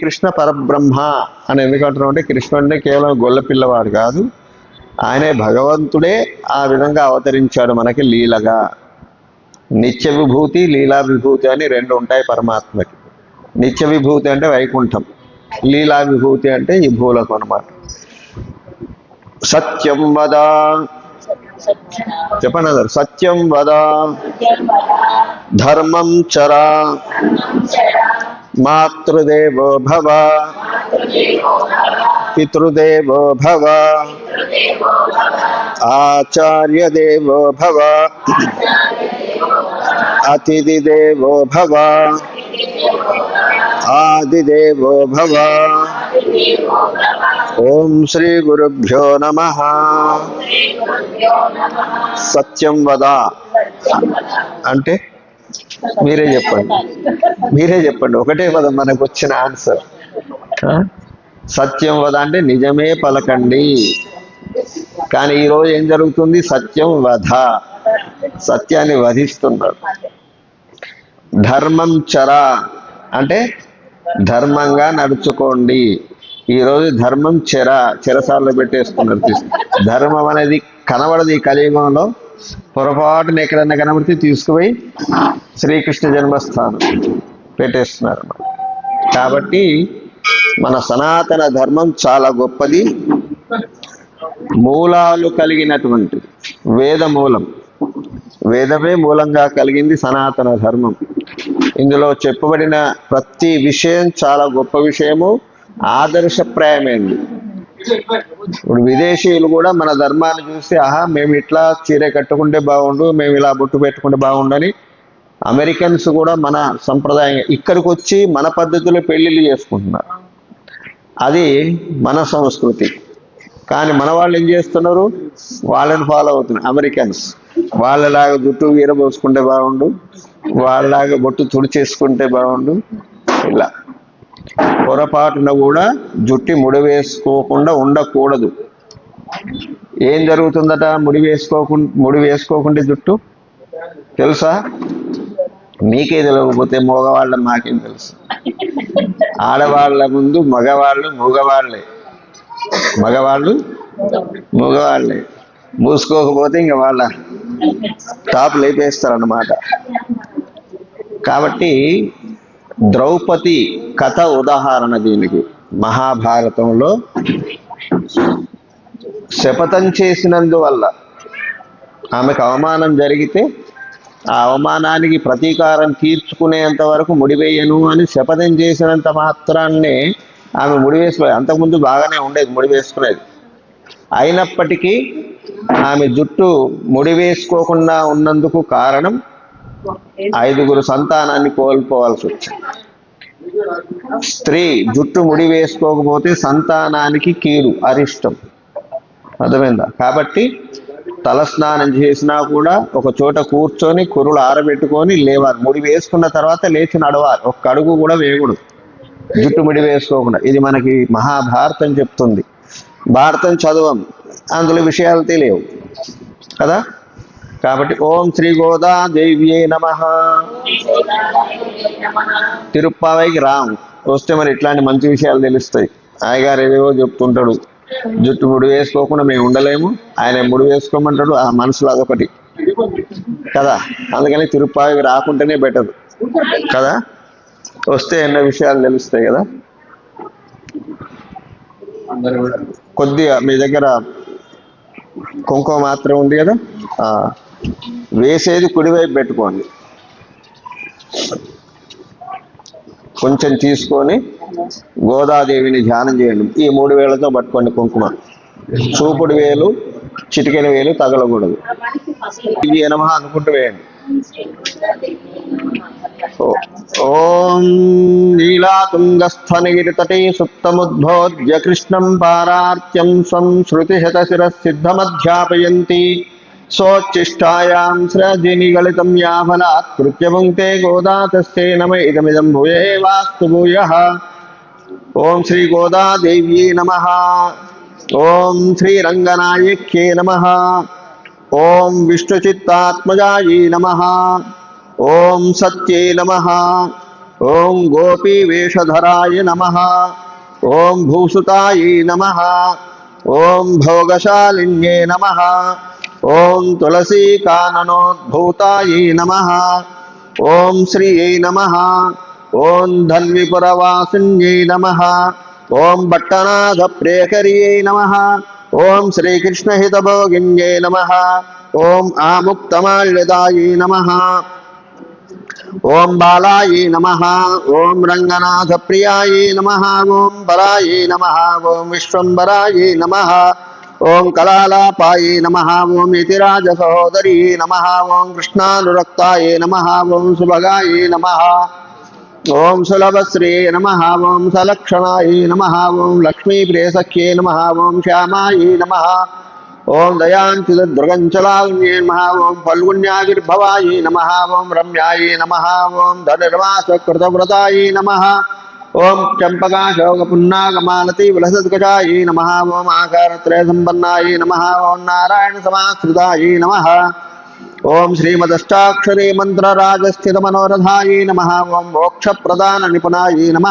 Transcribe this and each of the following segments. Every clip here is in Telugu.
కృష్ణ పరబ్రహ్మ అని ఎందుకంటున్నాం అంటే కృష్ణుడిని కేవలం గొల్ల పిల్లవాడు కాదు. ఆయనే భగవంతుడే ఆ విధంగా అవతరించాడు మనకి లీలగా. నిత్య విభూతి లీలా విభూతి అని రెండు ఉంటాయి పరమాత్మకి. నిత్య విభూతి అంటే వైకుంఠం. లీలా విభూతి అంటే ఈ భూలకు అనమాట సత్యం వద. చెప్పండి అందరు. సత్యం వద. ధర్మం చరా. మాతృదేవో భవ పితృదేవో భవ ఆచార్యదేవో భవ అతిథిదేవో భవ ఆదిదేవో భవ ఓం శ్రీ గురుభ్యో నమ సత్యం వద అంటే మీరే చెప్పండి. మీరే చెప్పండి. ఒకటే పదం మనకు వచ్చిన ఆన్సర్. సత్యం వద అంటే నిజమే పలకండి. కానీ ఈరోజు ఏం జరుగుతుంది? సత్యం వధ. సత్యాన్ని వధిస్తున్నారు ధర్మం చర. అంటే ధర్మంగా నడుచుకోండి. ఈరోజు ధర్మం చెర. చెరసాల్లో పెట్టేస్తున్నారు. తీసు- ధర్మం అనేది కనబడదు ఈ కలియుగంలో. పొరపాటున ఎక్కడన్నా కనబడితే తీసుకుపోయి శ్రీకృష్ణ జన్మస్థానం పెట్టేస్తున్నారు కాబట్టి మన సనాతన ధర్మం చాలా గొప్పది. మూలాలు కలిగినటువంటి వేద మూలం. వేదమే మూలంగా కలిగింది సనాతన ధర్మం. ఇందులో చెప్పబడిన ప్రతి విషయం చాలా గొప్ప విషయము. ఆదర్శప్రాయమైంది. ఇప్పుడు విదేశీయులు కూడా మన ధర్మాన్ని చూసి ఆహా మేము ఇట్లా చీర కట్టుకుంటే బాగుండు మేము ఇలా బొట్టు పెట్టుకుంటే బాగుండని అమెరికన్స్ కూడా మన సంప్రదాయం. ఇక్కడికి వచ్చి మన పద్ధతిలో పెళ్ళిళ్ళు చేసుకుంటున్నారు. అది మన సంస్కృతి. కానీ మన వాళ్ళు ఏం చేస్తున్నారు? వాళ్ళని ఫాలో అవుతున్నారు. అమెరికన్స్. వాళ్ళలాగా జుట్టు వీరబోసుకుంటే బాగుండు వాళ్ళలాగా బొట్టు తుడిచేసుకుంటే బాగుండు ఇలా. పొరపాటున కూడా జుట్టి ముడి వేసుకోకుండా ఉండకూడదు. ఏం జరుగుతుందట? ముడి వేసుకోకుండా ముడి వేసుకోకుండా జుట్టు? తెలుసా? మీకే తెలియకపోతే మగవాళ్ళ మాకేం తెలుసు? ఆడవాళ్ళ ముందు మగవాళ్ళు మగవాళ్ళే. మగవాళ్ళు మగవాళ్ళే. మూసుకోకపోతే ఇంక వాళ్ళ టాప్ లేపేస్తారన్నమాట. కాబట్టి ద్రౌపది కథ ఉదాహరణ దీనికి. మహాభారతంలో శపథం చేసినందువల్ల ఆమెకు అవమానం జరిగితే ఆ అవమానానికి ప్రతీకారం తీర్చుకునేంత వరకు ముడివేయను అని శపథం చేసినంత మాత్రాన్నే ఆమె ముడి వేసుకోలేదు అంతకుముందు బాగానే ఉండేది ముడి వేసుకునేది అయినప్పటికీ ఆమె జుట్టు ముడి వేసుకోకుండా ఉన్నందుకు కారణం ఐదుగురు సంతానాన్ని కోల్పోవాల్సి వచ్చింది. స్త్రీ జుట్టు ముడి వేసుకోకపోతే సంతానానికి కీడు అరిష్టం. అర్థమైందా? కాబట్టి తలస్నానం చేసినా కూడా ఒక చోట కూర్చొని కురులు ఆరబెట్టుకొని లేవాలి. ముడి వేసుకున్న తర్వాత లేచి నడవాలి. ఒక్క అడుగు కూడా వేయకూడదు. జుట్టు ముడి వేసుకోకుండా. ఇది మనకి మహాభారతం చెప్తుంది. భారతం చదవం. అందులో విషయాలు తెలియవు. కదా? కాబట్టి ఓం శ్రీ గోదా దేవ్యే నమ. తిరుప్పావైకి రామ్. వస్తే మరి ఇట్లాంటి మంచి విషయాలు తెలుస్తాయి. ఆయగారు ఏదేవో చెప్తుంటాడు. జుట్టు ముడి వేసుకోకుండా మేము ఉండలేము. ఆయన ముడి వేసుకోమంటాడు. ఆ మనసులో అదొకటి. కదా? అందుకని తిరుప్పావికి రాకుంటేనే బెటర్. కదా? వస్తే ఎన్నో విషయాలు తెలుస్తాయి కదా? కొద్దిగా మీ దగ్గర కుంకుమ మాత్రం ఉంది కదా? ఆ, వేసేది కుడివైపు పెట్టుకోండి. కొంచెం తీసుకొని గోదాదేవిని ధ్యానం చేయండి. ఈ మూడు వేలతో పట్టుకోండి కుంకుమ. చూపుడు వేలు చిటికెన వేలు తగలకూడదు. ఇది ఎనమ అనుకుంటూ వేయండి. ఓం నీలాతుంగస్థనగిరితటే సుప్తముద్బోధ్య కృష్ణం పారార్త్యం స్వం శృతిశతశిరసిద్ధమధ్యాపయంతి सोच्चिष्टायां स्रजिनिगलितं याफलात् कृत्यपुङ्क्ते गोदातस्ते नम इदमिदं भूये वास्तु भूयः। ॐ श्रीगोदादेव्यै नमः। ॐ श्रीरङ्गनायक्ये नमः। ॐ विष्णुचित्तात्मजायै नमः। ॐ सत्यै नमः। ॐ गोपीवेषधराय नमः। ॐ भूसुतायै नमः। ॐ भोगशालिन्ये नमः। ॐ नम। ओं ॐ नम। ओं भट्टनाथ प्रेखरिय नम। ओं श्रीकृष्ण हितभोगिन्य नम। ओं आ ॐ नम। ओं बालाय नम। ओं रंगनाथ प्रियाय नम। ओं बराय नम। ओं विश्वंबराय नमः। ఓం బలాయే నమ ఓం కళాలాపాయే నమ ఓం యతిరాజ సహోదరి నమ ఓం కృష్ణానురక్తాయే నమ ఓం సుభగాయే నమ ఓం సులభశ్రీ నమ ఓం సలక్షణాయే నమ ఓం లక్ష్మీప్రియసఖ్యే నమ ఓం శ్యామాయే నమ ఓం దయాంచిదృగంచలాల్యే నమ ఓం ఫల్గుణ్యావిర్భవాయే నమ ఓం రమ్యాయే నమ ఓం ధనుర్వాసకృతవ్రతాయే నమ ఓం చంపకాశోకపున్నాగమాలతి విలసద్గజాయే నమ ఓం ఆకారత్రయ సంపన్నాయే నమ ఓం నారాయణ సమాశ్రితాయే నమ ఓం శ్రీమదష్టాక్షరీ మంత్రరాజస్థిత మనోరథాయే నమ ఓం మోక్ష ప్రదాన నిపుణాయే నమ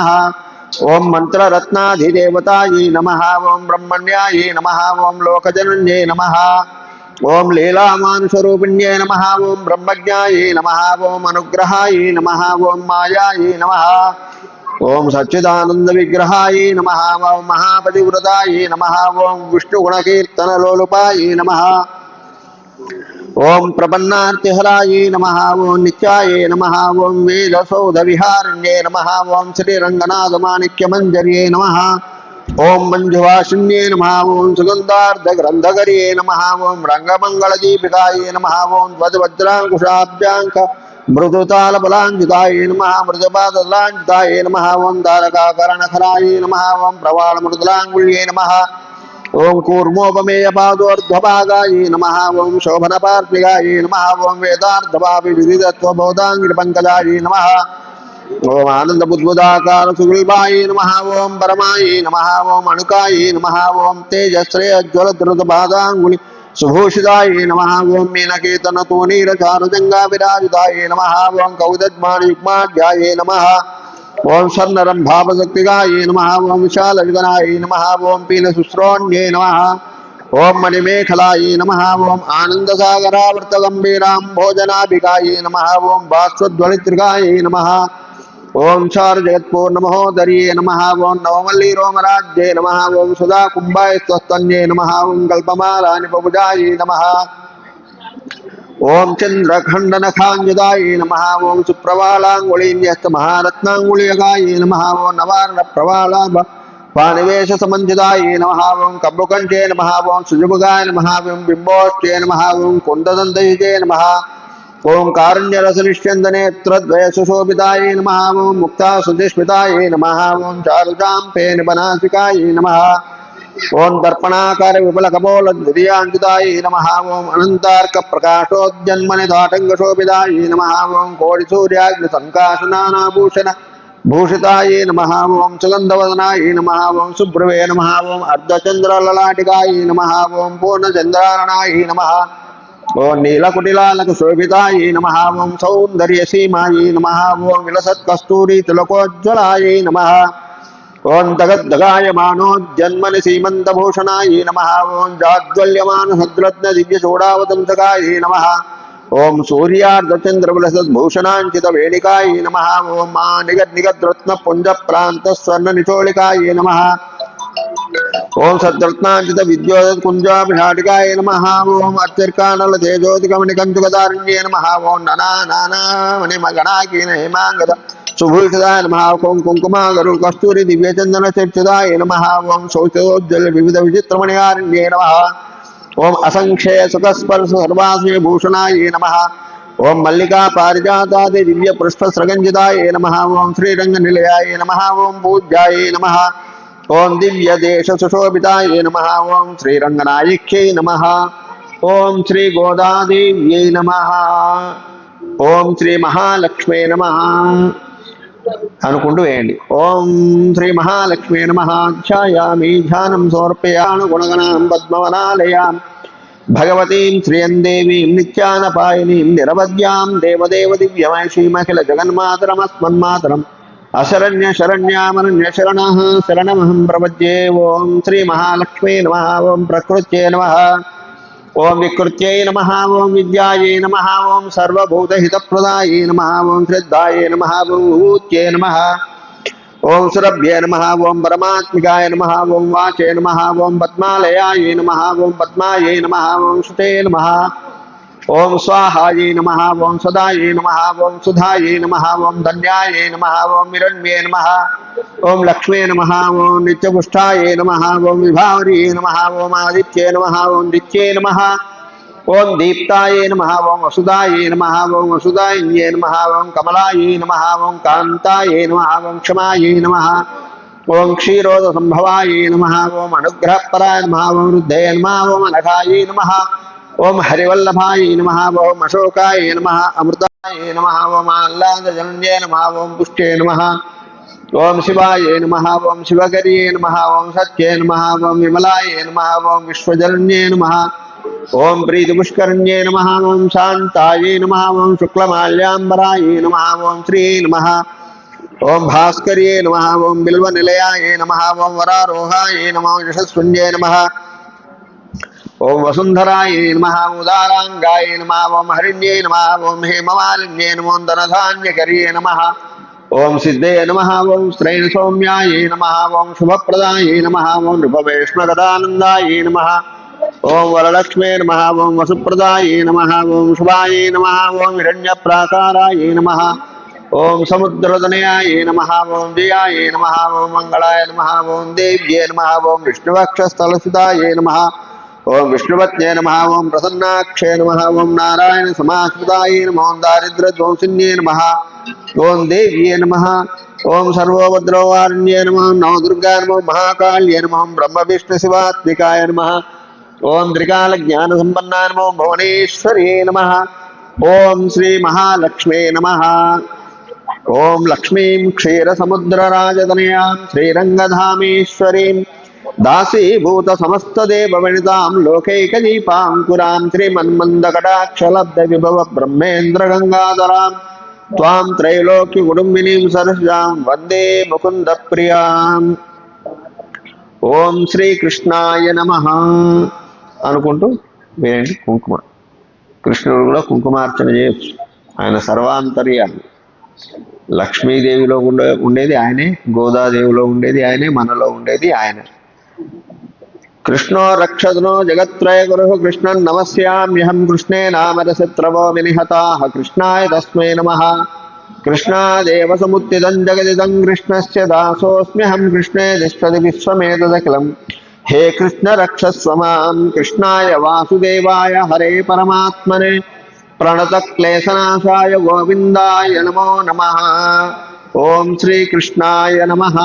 ఓం మంత్రరత్నాధిదేవతాయే నమ ఓం బ్రహ్మణ్యాయే నమ ఓం లోకజనన్యే నమ ఓం లీలామానుషరూపిణ్యే నమ ఓం బ్రహ్మజ్ఞాయే నమ ఓం అనుగ్రహాయే నమ ఓం మాయాయే నమ ओम सच्चिदानंद विग्रहाय नमः, ओम महापतिव्रताय नमः, ओम विष्णुगुणकीर्तन लोलुपाय नमः। ओम प्रपन्नार्तिहराय नमः, ओम नित्याय नमः, ओम वेदसौधविहारण्ये नमः, ओम श्रीरङ्गनाथमाणिक्यमञ्जर्ये नमः। ओम मंजुवाशिन्ये नमः, ओम सुगन्धार्धग्रन्थकर्ये नमः, ओम रङ्गमङ्गलदीपिकायै नमः, ओम ध्वजवज्राङ्कुशाभ्याङ्क మృదుతాళబలాంజితాయే నమ మృజపాదలాంజితాయే నమ ఓం తారకాకరణఖరాయే నమ ఓం ప్రవాళమృదులాంగుళ్యే నమ ఓం కూర్మోపమేయ పాదోర్ధ్వభాగాయ నమ ఓం శోభనపార్పిగాయ నమ ఓం వేదార్థభావి విదితత్వబోధాంగిరి పంకజాయ నమ ఓం ఆనంద బుద్బుదాకార సుగుల్బాయ నమ ఓం పరమాయ నమ ఓం అణుకాయ నమ ఓం తేజశ్రేయ सुभूषिताय नमः ॐ मीनकेतनतो नीरचारुजङ्गाविराजिताय नमः ॐ कौदज्माणयुग्माध्याय नमः ॐ शर्नरं भावशक्तिकाय नमः ॐ विशालयुगनाय नमः ॐ पीनशुश्रोण्ये नमः ॐ मणिमेखलाय नमः ॐ आनन्दसागरावर्तगम्भीरां भोजनाभिकाय नमः ॐ बाष्वध्वनित्रिकाय नमः ఓం ఆనందసాగరావర్త గంభీరాం నమ ఓం భాస్వద్వళిత్రికాయ జగత్పూర్ణమహోదర్యే నమ ఓం నవమల్లి రోమరాజ్యే నమ ఓం సుధా కుంభాయ స్వస్తన్యే నమ ఓం కల్పమాలాని పబుజాయ నమ ఓం చంద్రఖండనఖాంజదాయ నమ ఓం సుప్రవాళాంగుళీన్యస్త మహారత్నాంగుళీయగాయ నమ ఓం నవారణ ప్రవాళ పానివేశ సమంజితాయ నమ ఓం కబ్బుకంఠే నమ ఓం సుజుభుగాయ నమ ఓం బింబోష్టే నమ ఓం కుందదంతయుజే నమ ఓం కారుణ్యరసనిష్యందనేత్రద్వయ సుశోభితాయ నమ ఓం ముక్తా సుధిస్మితాయ నమ ఓం చారుజాంపే నిపనాసికాయ నమ ఓం దర్పణాకార విపుల కపోల నమ ఓం అనంతార్క ప్రకాశోద్యన్మని దాటంగశోభితాయ నమ ఓం కోడి సూర్యాగ్ని సంకాశనానాభూషణ భూషితాయ నమ ఓం సుగంధవదనాయ నమ ఓం శుభ్రవే నమ ఓం అర్ధచంద్రలలాటికాయ నమ ఓం పూర్ణచంద్రారణాయ నమ ఓం నీలకుటిలాలక శోభితాయ నమ ఓం సౌందర్య సీమాయ నమ ఓం విలసత్ కస్తూరి తిలకోజ్వలాయ నమ ఓం దగద్దగాయమానోజన్మని సీమంతభూషణాయ నమ ఓం జాజ్వల్యమాన సద్రత్న దివ్య చూడావతంసకాయ నమ ఓం సూర్యార్ధచంద్రబులసద్భూషణాంచిత వేణికాయ నమ ఓం మా నిగద్ నిగద్రత్న పుంజ ప్రాంత స్వర్ణ నిచోళికాయ నమ ఓం సద్రత్నాంచిత విద్యోత్ కుంజాభిషాటికాయ నమ. ఓం అత్యర్కానల తేజోతికమణి కంచుకదారుణ్యే నమ. ఓం ననా నానామణి మగణాకీన హేమాంగద సుభూషితాయ నమ. ఓం కుంకుమాగరు కస్తూరి దివ్యచందన చర్చితాయ నమ. ఓం శౌచోజ్జల వివిధ విచిత్రమణిహారణ్యే నమ. ఓం అసంక్షయ సుఖస్పర్శ సర్వాశ్రయ భూషణాయ నమ. ఓం మల్లికా పారిజాతాది దివ్య పుష్ప స్రగంజితాయ నమ. ఓం శ్రీరంగ నిలయాయ నమ. ఓం పూజ్యాయ నమ. ఓం దివ్య దేశ సుశోభితాయ నమ. ఓం శ్రీరంగనాయక్యై నమ. ఓం శ్రీ గోదాదేవ్యై నమ. ఓం శ్రీ మహాలక్ష్మే నమ. అనుకుంటూ వేయండి. ఓం శ్రీ మహాలక్ష్మీ నమ. ధ్యాయామి ధ్యానం సమర్పయాను గుణగణాం పద్మవనాలయాం. భగవతీం శ్రియం దేవీం నిత్యానపాయినీం నిరవద్యాం దేవదేవ దివ్యమైషీమఖిల జగన్మాతరమస్మన్మాతరం. అశరణ్య శరణ్యామనన్య శరణ శరణమహం ప్రపద్యే ఓం శ్రీ మహాలక్ష్మీ నమ ఓం ప్రకృత్యే నమ ఓం వికృత్యై నమ ఓం విద్యాయే నమ ఓం సర్వభూతహితప్రదాయై నమ ఓం శ్రద్ధాయే నమ ఓం విభూత్యై నమ ఓం సురభ్యే నమ ఓం పరమాత్మికాయ నమ ఓం వాచే నమ ఓం పద్మాలయాయ నమ ఓం పద్మాయై నమ ఓం సుతే నమ ఓం స్వాహాయే నమ ఓం సదాయే నమ ఓం సుధాయే నమ ఓం ధన్యాయే నమ ఓం హిరణ్యే నమ ఓం లక్ష్మే నమ ఓం నిత్యపుష్టాయే నమ ఓం విభావరియే నమ ఓం ఆదిత్యే నమ ఓం నిత్యే నమ ఓం దీప్తాయే నమ ఓం వసుదాయే నమ ఓం వసుదాయే నమ ఓం కమలాయే నమ ఓం కాంతాయే నమ ఓం క్షమాయే నమ ఓం క్షీరోద సంభవాయే నమ ఓం అనుగ్రహపరాయ నమ ఓం వృద్ధే నమ ఓం అనఘాయే నమ ओम हरिवल्लभाय नम ओम अशोकाय नम अमृताय नम ओम आह्लादजनन्ये नम ओम पुष्टे नम ओम शिवाय नम ओम शिवकरिये नम ओम सत्ये नम ओम विमलाय नम ओम विश्वजनन्ये नम ओम प्रीतपुष्करण्ये नम ओम शांताय नम ओम शुक्लमाल्यांबराय नम ओम श्री नम ओम भास्कर्ये नम ओम बिल्वनिलयाय नम ओम वरारोहाय नम यशस्वन्ये नम ओम वसुंधराय नम उदारांगाय नम ओम हरिण्ये नम ओम हेममालिन्ये नमो धनधान्यक नम ओम सिद्धे नम ओं स्त्रेण सौम्याय नमः ओम शुभप्रदाय नम ओं नृपवैष्णवदानन्दाय नम ओं वरलक्ष्मे नम ओं वसुप्रदाय नम ओं शुभाय नम ओं हिण्य प्राकाराय नम ओं समुद्रदनयाय नम ओं जियाय नम ओं मंगलाय नमः दिव्ये देव्ये नमः ओम विष्णुवक्षस्थलसुताय नमः ओम विष्णुपत्ये नम ओं प्रसन्नाक्षे नम ओं नारायण समास्कृताय नम ओं दारिद्र्यध्वंसिन्ये नम ओं देव्ये नम ओं सर्वोपद्रववारिण्ये नम नमो दुर्गा नमो महाकाल्ये नमः नम ओं भुवनेश्वरी नम ओं श्री नमः नम ओं लक्ष्मी क्षीर समुद्र क्षीरसमुद्रराजतनयां श्रीरंगधामेश्वरी శ్రీ మహాలక్ష్మే నమ ఓం లక్ష్మీం దాసీభూత సమస్తదేవవనితాం లోకైకదీపాంకురాం శ్రీమన్మందకటాక్షలబ్ధ విభవ బ్రహ్మేంద్ర గంగాధరాం త్వాం త్రైలోక్య కుటుంబినీం సరసాం వందే ముకుంద ప్రియాం ఓం శ్రీకృష్ణాయ నమ అనుకుంటూ వేయండి కుంకుమ. కృష్ణుడు కూడా కుంకుమార్చన చేయొచ్చు. ఆయన సర్వాంతర్యాలు లక్ష్మీదేవిలో ఉండే ఉండేది ఆయనే గోదాదేవిలో ఉండేది ఆయనే మనలో ఉండేది ఆయనే. कृष्णो रक्षदनो गुरु गुरुः कृष्णन् नमस्याम्यहं कृष्णे नामरसत्रवो विनिहताः कृष्णाय तस्मै नमः। कृष्णादेव समुत्थितं जगदिदं कृष्णस्य दासोऽस्म्यहं कृष्णे तिष्ठति विश्वमेतदखिलम्। हे कृष्ण रक्षस्व माँ कृष्णाय वासुदेवाय हरे परमात्मने। प्रणतक्लेशनाशाय गोविन्दाय नमो नमः। ॐ श्रीकृष्णाय नमः।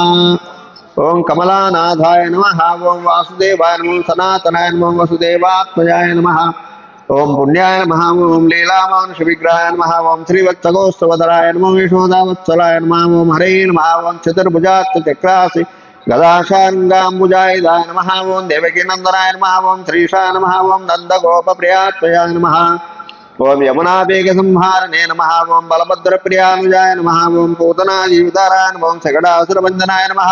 ओम कमलानाथाय नम ओम वासुदेवाय नम सनातनाय नम वसुदेवात्मजाय नम ओम पुण्याय नम ओम लीलामानुष विग्रहाय नम ओम श्रीवत्सगोस्तवधराय नम यशोदावत्सलाय नम ओम हरे नम ओम चतुर्भुजाचक्रासी गदाशाङ्गाम्बुजाय नम ओम देवकीनन्दनाय नम ओम श्रीशा नम ओम नन्दगोपप्रियात्मजाय नम ओम यमुनावेग संहारणे नमः ओम बलभद्रप्रियानुजाय नमः ओम पूतनाजीविताराय नम ओम सकडासुरवन्दनाय नमः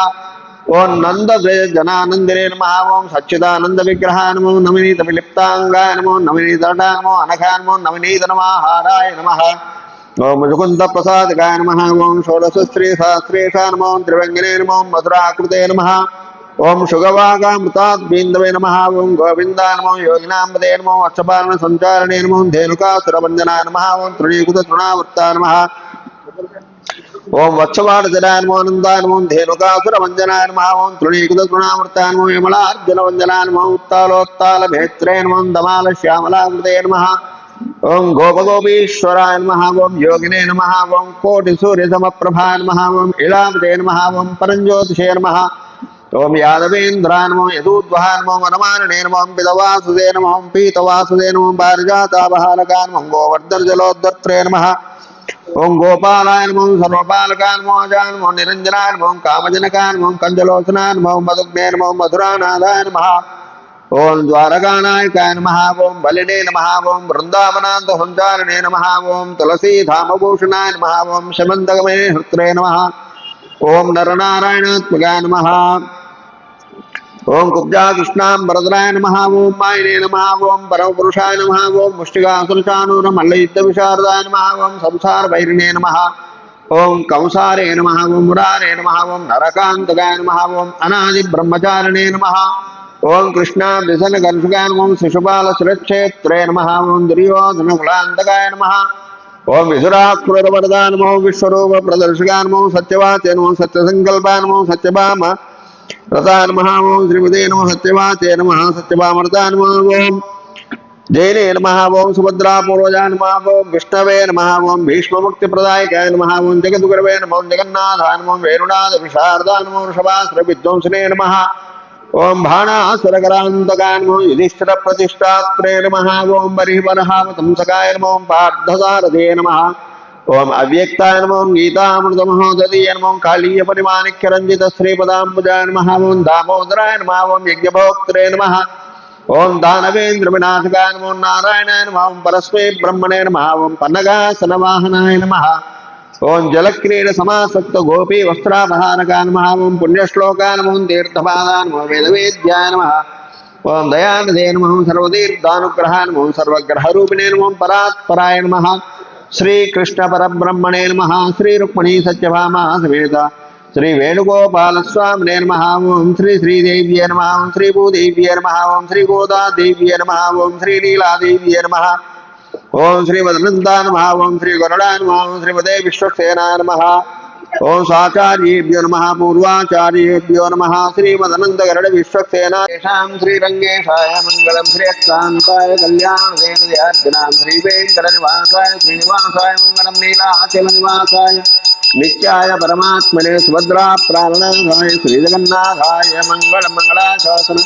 ఓం నంద జనానందినే నమ ఓం సచ్చిదానంద విగ్రహాయ నమో నవనీత విలిప్తాంగాయ నమో నవనీత నమో అనఘాయ నవనీత నమాహారాయ నమ. ఓం ముజుకుంద ప్రసాదకాయ నమ ఓం షోడశ శ్రీ సహస్రేషా నమో త్రివంగినే నమో మధురాకృతే నమ. ఓం శుగవాగామృతాద్బీందవే నమ ఓం గోవిందాయ నమో యోగినాంబదే నమో వక్షపాలన సంచారణే నమో ధేనుకాసురవందనా నమ ఓం తృణీకృత తృణావృత్తాయ నమ. ఓం తృణీకృత తృణామృతాయ నమో విమలార్జున వంజనాయ నమో ఉత్తాలోత్తాల భేత్రే నమో దమాల శ్యామలాకృతే నమ ఓం గోపగోపీశ్వరాయ నమ ఓం యోగినే నమ ఓం కోటి సూర్య సమప్రభాయ నమ ఓం ఇళామతే నమ ఓం పరంజ్యోతిషే నమ ఓం యాదవేంద్రాయ నమో యదూద్వహాయ నమో వనమాననే నమో పిదవాసుదే నమో ఓం గోపాలాయ నమో సర్వపాలకాయ నమో అజాయ నమో నిరంజనాయ నమో కామజనకాయ నమో కంజలోచనాయ నమో మధుగ్నే నమో మధురానాథాయ నమ ఓం ద్వారకానాయకాయ నమ ఓం బలినే నమ ఓం బృందావనాంత సంచారణే నమ ఓం తులసీధామభూషణాయ నమ ఓం శమంతగమే హృత్రే నమ ఓం నరనారాయణాత్మకాయ నమ ఓం కుబ్జా కృష్ణాం వరదరాయ నమ ఓం మాయనే నమ ఓం పరమపురుషాయ నమ ఓం ముష్టికాసురచానూర మల్లయుద్ధ విశారదాయ నమ ఓం సంసార వైరిణే నమ ఓం కంసారే నమ ఓం మురారే నమ ఓం నరకాంతకాయ నమ ఓం అనాది బ్రహ్మచారిణే నమ ఓం కృష్ణ విసన గర్షకాయ నమ ఓం శిశుపాల సురక్షేత్రే నమ ఓం దుర్యోధన కులాంతకాయ నమ ఓం విసురాకృతవరదా నమో విశ్వరూప ప్రదర్శగానమో సత్యవాచే నమో సత్యసంకల్పా సత్యభామ రథా నమ ఓం శ్రీమతే నమ సత్యవాచే నమ సత్యభామరథా నమ ఓం జైనే నమ ఓం సుభద్రా నమ ఓం విష్ణవే నమ ఓం భీష్మముక్తి ప్రదాయకాయ నమ ఓం జగద్గురవే నమ ఓం నమో వేణునాథ విశారదా నమో వృషభాస్త్ర విద్వంసనే నమ ఓం భాణాసురకరాంతకాయ నమో యుధిష్ఠిర ప్రతిష్టాత్రే నమ ఓం బరిహవరహావతంసకాయ నమో పార్థసారథే నమ ఓం అవ్యక్తాయ నమో ఓం గీతామృతమహోదయ నమో ఓం కాళీయ పరిమాణిక్య రంజిత శ్రీపదాంబుజాయ నమ ఓం దామోదరాయ నమ ఓం యజ్ఞభోక్త్రే నమ ఓం దానవేంద్ర వినాశకాయ నమో నారాయణాయ నమ ఓం పరస్మై బ్రహ్మణే నమ ఓం పన్నగాసన వాహనాయ నమ ఓం జలక్రీడ సమాసక్త గోపీ వస్త్రాపహారకాయ నమ ఓం పుణ్యశ్లోకాయ నమో ఓం తీర్థపాదాయ నమో వేదవేద్యాయ నమ ఓం దయానిధే నమ ఓం సర్వతీర్థానుగ్రహాయ నమో ఓం సర్వగ్రహరూపిణే నమో ఓం పరాత్పరాయ నమ శ్రీకృష్ణ పరబ్రహ్మణే నమ. శ్రీ రుక్మిణీ సత్యభామ సమేత శ్రీ వేణుగోపాలస్వామినే నమ. ఓం శ్రీ శ్రీదేవ్యే నమ. ఓం శ్రీ భూదేవ్యే నమ. ఓం శ్రీ గోదాదేవ్యే నమ. ఓం శ్రీ లీలాదేవ్యే నమ. ఓం శ్రీ వదనంతా నమ. ఓం శ్రీ గరుడా నమ. ఓం శ్రీమదే విశ్వక్సేనా నమ. ओम साचार्येभ्यो नम, पूर्वाचार्येभ्यो नम श्रीमदनंदगरड विश्वक्सेनाशां श्रीरंगेशाय मंगलम श्रीयक्तांताय कल्याणसेन देहार्जनां श्रीवेङ्कटनिवासाय श्रीनिवासाय नीलाचल नीलाचलनिवासाय। नित्याय परमात्मने सुभद्रा प्राणनाथाय श्रीजगन्नाथाय मंगल मंगलाशासन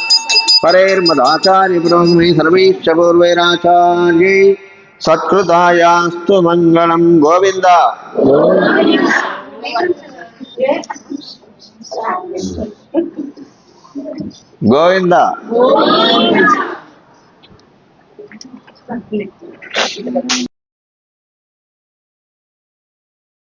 परेर्मदाचार्य ब्रह्मे सर्वैश्च पूर्वैराचार्यै। सत्कृतायास्तु मङ्गलं गोविन्द। పురోగమై సర్వైశ్చ పూర్వైరాచార్యై సత్కృతాయాస్తు మంగళం గోవింద గోవింద